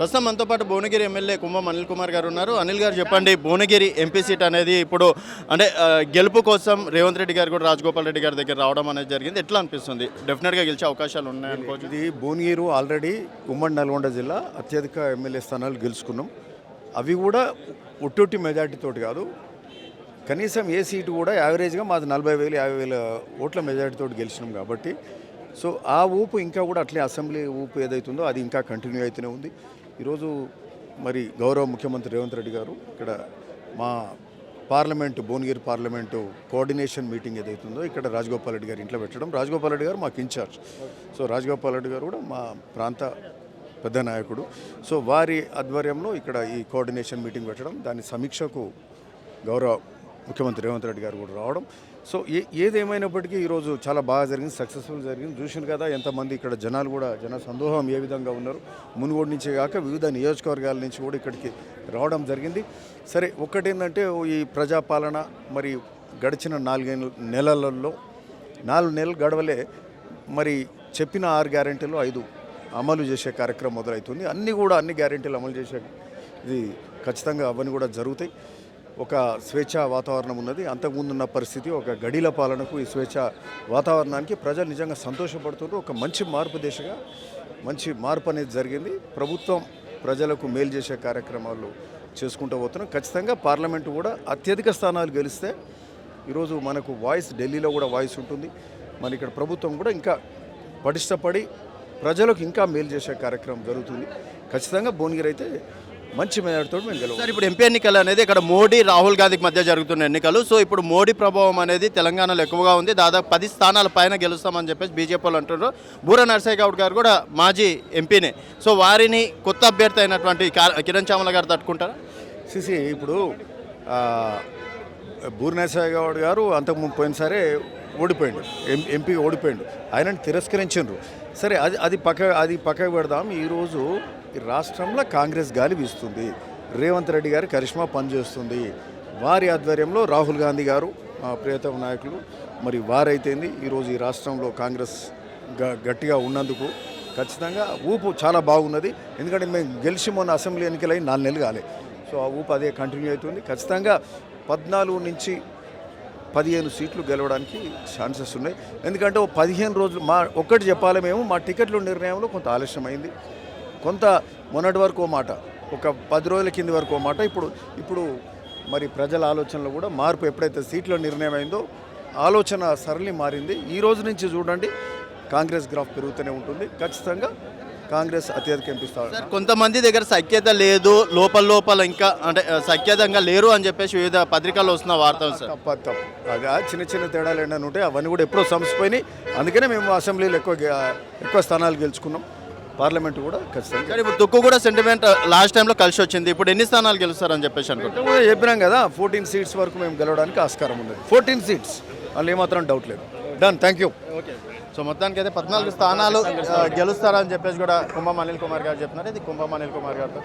ప్రస్తుతం మనతో పాటు భువనగిరి ఎమ్మెల్యే కుంభం అనిల్ కుమార్ గారు ఉన్నారు. అనిల్ గారు చెప్పండి భువనగిరి ఎంపీ సీట్ అనేది ఇప్పుడు అంటే గెలుపు కోసం రేవంత్ రెడ్డి గారు కూడా రాజగోపాల్ రెడ్డి గారి దగ్గర రావడం అనేది జరిగింది. ఎట్లా అనిపిస్తుంది? డెఫినెట్గా గెలిచే అవకాశాలు ఉన్నాయనుకోవచ్చు ఇది భువనగిరు ఆల్రెడీ ఉమ్మడి నల్గొండ జిల్లా అత్యధిక ఎమ్మెల్యే స్థానాలు గెలుచుకున్నాం. అవి కూడా ఒట్టొట్టి మెజార్టీతోటి కాదు. కనీసం ఏ సీటు కూడా యావరేజ్గా మాది నలభై వేలు యాభై వేల ఓట్ల మెజార్టీతోటి గెలిచినాం కాబట్టి. సో ఆ ఊపు ఇంకా కూడా అట్లే అసెంబ్లీ ఊపు ఏదైతుందో అది ఇంకా కంటిన్యూ అవుతూనే ఉంది. ఈరోజు మరి గౌరవ ముఖ్యమంత్రి రేవంత్ రెడ్డి గారు ఇక్కడ మా parliament Bhuvanagiri parliament coordination meeting ఏదైతుందో ఇక్కడ రాజగోపాల్ రెడ్డి గారు ఇంట్లో పెట్టడం. రాజగోపాల్ రెడ్డి గారు మాకు ఇన్ఛార్జ్. సో రాజగోపాల్ రెడ్డి గారు కూడా మా ప్రాంత పెద్ద నాయకుడు. సో వారి ఆధ్వర్యంలో ఇక్కడ ఈ కోఆర్డినేషన్ మీటింగ్ పెట్టడం దాని సమీక్షకు గౌరవ ముఖ్యమంత్రి రేవంత్ రెడ్డి గారు కూడా రావడం. సో ఏ ఏదేమైనప్పటికీ ఈరోజు చాలా బాగా జరిగింది సక్సెస్ఫుల్ జరిగింది. చూసిన కదా ఎంతమంది ఇక్కడ జనాలు కూడా జన సందోహం ఏ విధంగా ఉన్నారు. మునుగోడు నుంచే కాక వివిధ నియోజకవర్గాల నుంచి కూడా ఇక్కడికి రావడం జరిగింది. సరే ఒక్కటేంటంటే ఈ ప్రజాపాలన మరి గడిచిన నాలుగైదు నెలలలో నాలుగు నెలలు గడవలే మరి చెప్పిన ఆరు గ్యారెంటీలు ఐదు అమలు చేసే కార్యక్రమం మొదలవుతుంది అన్నీ కూడా అన్ని గ్యారెంటీలు అమలు చేసే ఇది ఖచ్చితంగా అవన్నీ కూడా జరుగుతాయి. ఒక స్వేచ్ఛ వాతావరణం ఉన్నది. అంతకుముందు ఉన్న పరిస్థితి ఒక గడిల పాలనకు ఈ స్వేచ్ఛ వాతావరణానికి ప్రజలు నిజంగా సంతోషపడుతున్నారు. ఒక మంచి మార్పు దిశగా మంచి మార్పు అనేది జరిగింది. ప్రభుత్వం ప్రజలకు మేలు చేసే కార్యక్రమాలు చేసుకుంటూ పోతున్నాం. ఖచ్చితంగా పార్లమెంటు కూడా అత్యధిక స్థానాలు గెలిస్తే ఈరోజు మనకు వాయిస్ ఢిల్లీలో కూడా వాయిస్ ఉంటుంది. మన ఇక్కడ ప్రభుత్వం కూడా ఇంకా పటిష్టపడి ప్రజలకు ఇంకా మేలు చేసే కార్యక్రమం జరుగుతుంది. ఖచ్చితంగా భువనగిరి అయితే మంచి మేరతో మేము గెలవాలి సార్ ఇప్పుడు ఎంపీ ఎన్నికలు అనేది ఇక్కడ మోడీ రాహుల్ గాంధీకి మధ్య జరుగుతున్న ఎన్నికలు. సో ఇప్పుడు మోడీ ప్రభావం అనేది తెలంగాణలో ఎక్కువగా ఉంది. దాదాపు పది స్థానాల పైన గెలుస్తామని చెప్పేసి బీజేపీ వాళ్ళు అంటున్నారు. బూర నర్సయ్య గౌడ్ గారు కూడా మాజీ ఎంపీనే. సో వారిని కొత్త అభ్యర్థి అయినటువంటి కిరణ్ చామల గారు తట్టుకుంటారా? సిసి ఇప్పుడు ఆ, బూర్నేశ్వర గౌడ్ గారు అంతకు ముందు పోయినసారే ఓడిపోయిండు. ఎం ఎంపీ ఓడిపోయిండు. ఆయనని తిరస్కరించారు సరే అది అది పక్క అది పక్కకు పెడదాం. ఈరోజు రాష్ట్రంలో కాంగ్రెస్ గాలి వీస్తుంది. రేవంత్ రెడ్డి గారి కరిష్మా పనిచేస్తుంది. వారి ఆధ్వర్యంలో రాహుల్ గాంధీ గారు మా ప్రియతమ నాయకులు మరి వారైతేంది ఈరోజు ఈ రాష్ట్రంలో కాంగ్రెస్ గ- గట్టిగా ఉన్నందుకు ఖచ్చితంగా ఊపు చాలా బాగున్నది. ఎందుకంటే మేము గెలిచి మొన్న అసెంబ్లీ ఎన్నికలై నాలుగు నెలలు కాలే. సో ఆ ఊపు అదే కంటిన్యూ అవుతుంది. ఖచ్చితంగా పద్నాలుగు నుంచి పదిహేను సీట్లు గెలవడానికి ఛాన్సెస్ ఉన్నాయి. ఎందుకంటే ఓ పదిహేను రోజులు మా ఒక్కటి చెప్పాలి మేము మా టికెట్ల నిర్ణయంలో కొంత ఆలస్యమైంది. కొంత మొన్నటి వరకు ఓ మాట ఒక పది రోజుల కింది వరకు ఓ మాట. ఇప్పుడు ఇప్పుడు మరి ప్రజల ఆలోచనలో కూడా మార్పు ఎప్పుడైతే సీట్ల నిర్ణయం అయిందో ఆలోచన సరళి మారింది. ఈ రోజు నుంచి చూడండి కాంగ్రెస్ గ్రాఫ్ పెరుగుతూనే ఉంటుంది. ఖచ్చితంగా కాంగ్రెస్ అత్యధిక ఎంపిస్తారు కొంతమంది దగ్గర సఖ్యత లేదు లోపల లోపల ఇంకా అంటే సఖ్యతంగా లేరు అని చెప్పేసి వివిధ పత్రికల్లో వస్తున్న వార్తలు సార్. తప్ప తప్పు అది చిన్న చిన్న తేడాలు ఏంటని ఉంటాయి అవన్నీ కూడా ఎప్పుడో సమసిపోయినాయి అందుకనే మేము అసెంబ్లీలో ఎక్కువ ఎక్కువ స్థానాలు గెలుచుకున్నాం. పార్లమెంట్ కూడా ఖచ్చితంగా. ఇప్పుడు తుక్కు కూడా సెంటిమెంట్ లాస్ట్ టైంలో కలిసి వచ్చింది. ఇప్పుడు ఎన్ని స్థానాలు గెలుస్తారని చెప్పేసి ముందే చెప్పినాం కదా ఫోర్టీన్ సీట్స్ వరకు మేము గెలవడానికి ఆస్కారం ఉన్నది. ఫోర్టీన్ సీట్స్ వాళ్ళు ఏమాత్రం డౌట్ లేదు. Done thank you okay so మొత్తానికి అయితే పద్నాలుగు స్థానాలు ఆ, గెలుస్తారని చెప్పేసి కూడా కుంభం అనిల్ కుమార్ గారు చెప్తున్నారు ఇది కుంభం అనిల్ కుమార్ గారితో.